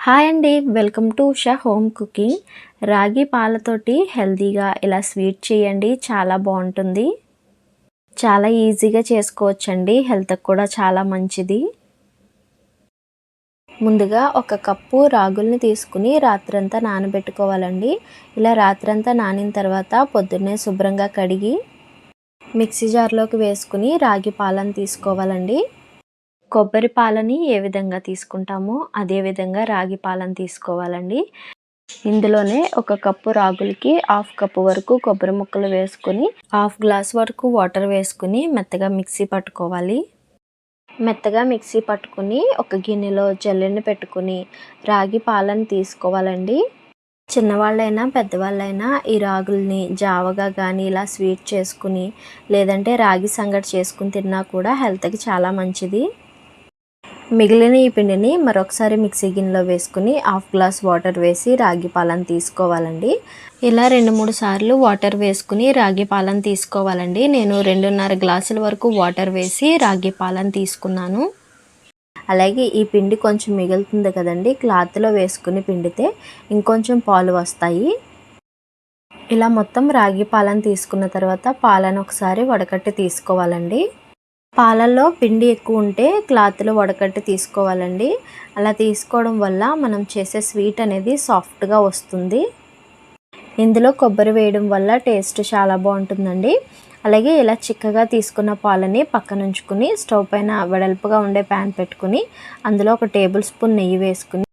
Hi అండి. Welcome to Usha home cooking. రాగి పాలతోటి హెల్తీగా ఇలా స్వీట్ చేయండి. చాలా బాగుంటుంది. చాలా ఈజీగా చేసుకోవచ్చండి. హెల్త్కి కూడా చాలా మంచిది. ముందుగా ఒక కప్పు రాగుల్ని తీసుకుని రాత్రంతా నానబెట్టుకోవాలండి. ఇలా రాత్రంతా నానిన తర్వాత పొద్దున్నే శుభ్రంగా కడిగి మిక్సీ జార్లోకి వేసుకుని రాగి పాలను తీసుకోవాలండి. కొబ్బరి పాలని ఏ విధంగా తీసుకుంటామో అదే విధంగా రాగి పాలను తీసుకోవాలండి. ఇందులోనే ఒక కప్పు రాగులకి హాఫ్ కప్పు వరకు కొబ్బరి ముక్కలు వేసుకొని హాఫ్ గ్లాస్ వరకు వాటర్ వేసుకుని మెత్తగా మిక్సీ పట్టుకోవాలి. మెత్తగా మిక్సీ పట్టుకుని ఒక గిన్నెలో జల్లెని పెట్టుకుని రాగి పాలను తీసుకోవాలండి. చిన్నవాళ్ళైనా పెద్దవాళ్ళైనా ఈ రాగుల్ని జావగా కానీ ఇలా స్వీట్ చేసుకుని లేదంటే రాగి సంగటి చేసుకుని తిన్నా కూడా హెల్త్కి చాలా మంచిది. మిగిలిన ఈ పిండిని మరొకసారి మిక్సీ గిన్నెలో వేసుకుని హాఫ్ గ్లాస్ వాటర్ వేసి రాగి పాలను తీసుకోవాలండి. ఇలా రెండు మూడు సార్లు వాటర్ వేసుకుని రాగి పాలను తీసుకోవాలండి. నేను రెండున్నర గ్లాసుల వరకు వాటర్ వేసి రాగి పాలను తీసుకున్నాను. అలాగే ఈ పిండి కొంచెం మిగులుతుంది కదండి. క్లాత్లో వేసుకుని పిండితే ఇంకొంచెం పాలు వస్తాయి. ఇలా మొత్తం రాగి పాలను తీసుకున్న తర్వాత పాలను ఒకసారి వడకట్టి తీసుకోవాలండి. పాలల్లో పిండి ఎక్కువ ఉంటే క్లాత్లో వడకట్టి తీసుకోవాలండి. అలా తీసుకోవడం వల్ల మనం చేసే స్వీట్ అనేది సాఫ్ట్గా వస్తుంది. ఇందులో కొబ్బరి వేయడం వల్ల టేస్ట్ చాలా బాగుంటుందండి. అలాగే ఇలా చిక్కగా తీసుకున్న పాలని పక్కన ఉంచుకుని స్టవ్ పైన వెడల్పుగా ఉండే ప్యాన్ పెట్టుకుని అందులో ఒక టేబుల్ స్పూన్ నెయ్యి వేసుకుని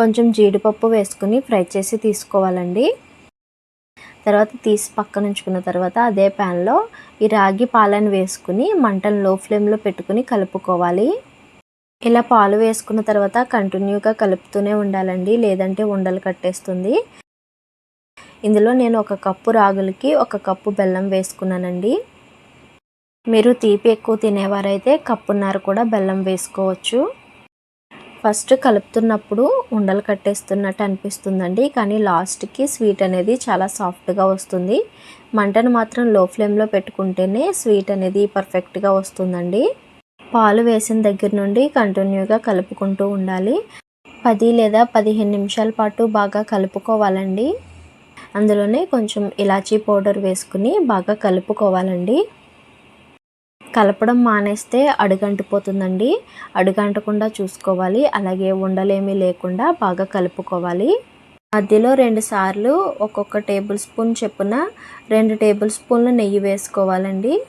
కొంచెం జీడిపప్పు వేసుకుని ఫ్రై చేసి తీసుకోవాలండి. తర్వాత తీసి పక్కన ఉంచుకున్న తర్వాత అదే ప్యాన్లో ఈ రాగి పాలను వేసుకుని మంటను లో ఫ్లేమ్లో పెట్టుకుని కలుపుకోవాలి. ఇలా పాలు వేసుకున్న తర్వాత కంటిన్యూగా కలుపుతూనే ఉండాలండి. లేదంటే ఉండలు కట్టేస్తుంది. ఇందులో నేను ఒక కప్పు రాగులకి ఒక కప్పు బెల్లం వేసుకున్నానండి. మీరు తీపి ఎక్కువ తినేవారైతే కప్పున్నర కూడా బెల్లం వేసుకోవచ్చు. ఫస్ట్ కలుపుతున్నప్పుడు ఉండలు కట్టేస్తున్నట్టు అనిపిస్తుందండి. కానీ లాస్ట్కి స్వీట్ అనేది చాలా సాఫ్ట్గా వస్తుంది. మంటను మాత్రం లో ఫ్లేమ్లో పెట్టుకుంటేనే స్వీట్ అనేది పర్ఫెక్ట్గా వస్తుందండి. పాలు వేసిన దగ్గర నుండి కంటిన్యూగా కలుపుకుంటూ ఉండాలి. పది లేదా పదిహేను నిమిషాల పాటు బాగా కలుపుకోవాలండి. అందులోనే కొంచెం ఇలాచీ పౌడర్ వేసుకుని బాగా కలుపుకోవాలండి. కలపడం మానేస్తే అడుగంటిపోతుందండి. అడుగంటకుండా చూసుకోవాలి. అలాగే ఉండలేమీ లేకుండా బాగా కలుపుకోవాలి. మధ్యలో రెండు సార్లు ఒక్కొక్క టేబుల్ స్పూన్ చెప్పున రెండు టేబుల్ స్పూన్లు నెయ్యి వేసుకోవాలండి.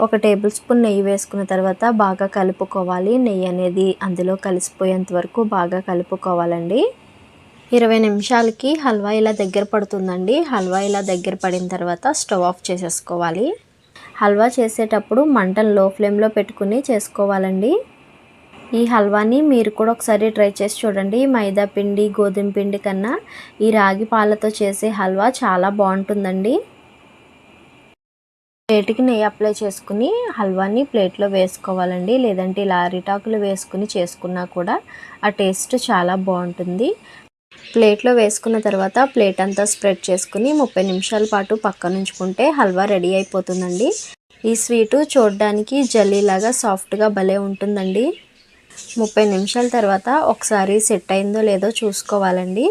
ఒక టేబుల్ స్పూన్ నెయ్యి వేసుకున్న తర్వాత బాగా కలుపుకోవాలి. నెయ్యి అనేది అందులో కలిసిపోయేంత వరకు బాగా కలుపుకోవాలండి. ఇరవై నిమిషాలకి హల్వా ఇలా దగ్గర పడుతుందండి. హల్వా ఇలా దగ్గర పడిన తర్వాత స్టవ్ ఆఫ్ చేసేసుకోవాలి. హల్వా చేసేటప్పుడు మంటను లో ఫ్లేమ్లో పెట్టుకుని చేసుకోవాలండి. ఈ హల్వాని మీరు కూడా ఒకసారి ట్రై చేసి చూడండి. మైదా పిండి గోధుమ పిండి కన్నా ఈ రాగి పాలతో చేసే హల్వా చాలా బాగుంటుందండి. ప్లేట్కి నెయ్యి అప్లై చేసుకుని హల్వాని ప్లేట్లో వేసుకోవాలండి. లేదంటే ఇలా అరిటాకులు వేసుకుని చేసుకున్నా కూడా ఆ టేస్ట్ చాలా బాగుంటుంది. ప్లేట్లో వేసుకున్న తర్వాత ప్లేట్ అంతా స్ప్రెడ్ చేసుకుని ముప్పై నిమిషాల పాటు పక్కన ఉంచుకుంటే హల్వా రెడీ అయిపోతుందండి. ఈ స్వీటు చూడడానికి జల్లీలాగా సాఫ్ట్గా భలే ఉంటుందండి. ముప్పై నిమిషాల తర్వాత ఒకసారి సెట్ అయిందో లేదో చూసుకోవాలండి.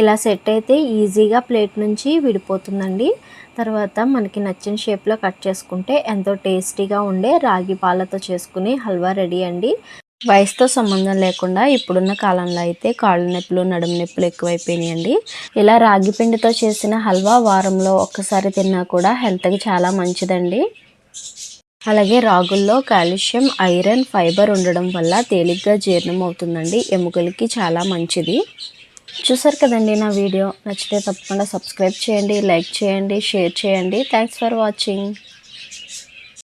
ఇలా సెట్ అయితే ఈజీగా ప్లేట్ నుంచి విడిపోతుందండి. తర్వాత మనకి నచ్చిన షేప్లో కట్ చేసుకుంటే ఎంతో టేస్టీగా ఉండే రాగి పాలతో చేసుకుని హల్వా రెడీ అండి. వయసుతో సంబంధం లేకుండా ఇప్పుడున్న కాలంలో అయితే కాళ్ళు నొప్పులు నడుము నొప్పులు ఎక్కువైపోయినాయండి. ఇలా రాగి పిండితో చేసిన హల్వా వారంలో ఒక్కసారి తిన్నా కూడా హెల్త్కి చాలా మంచిదండి. అలాగే రాగుల్లో కాల్షియం ఐరన్ ఫైబర్ ఉండడం వల్ల తేలిగ్గా జీర్ణం అవుతుందండి. ఎముకలకి చాలా మంచిది. చూసారు కదండి నా వీడియో? నచ్చితే తప్పకుండా సబ్స్క్రైబ్ చేయండి లైక్ చేయండి షేర్ చేయండి. Thanks for watching.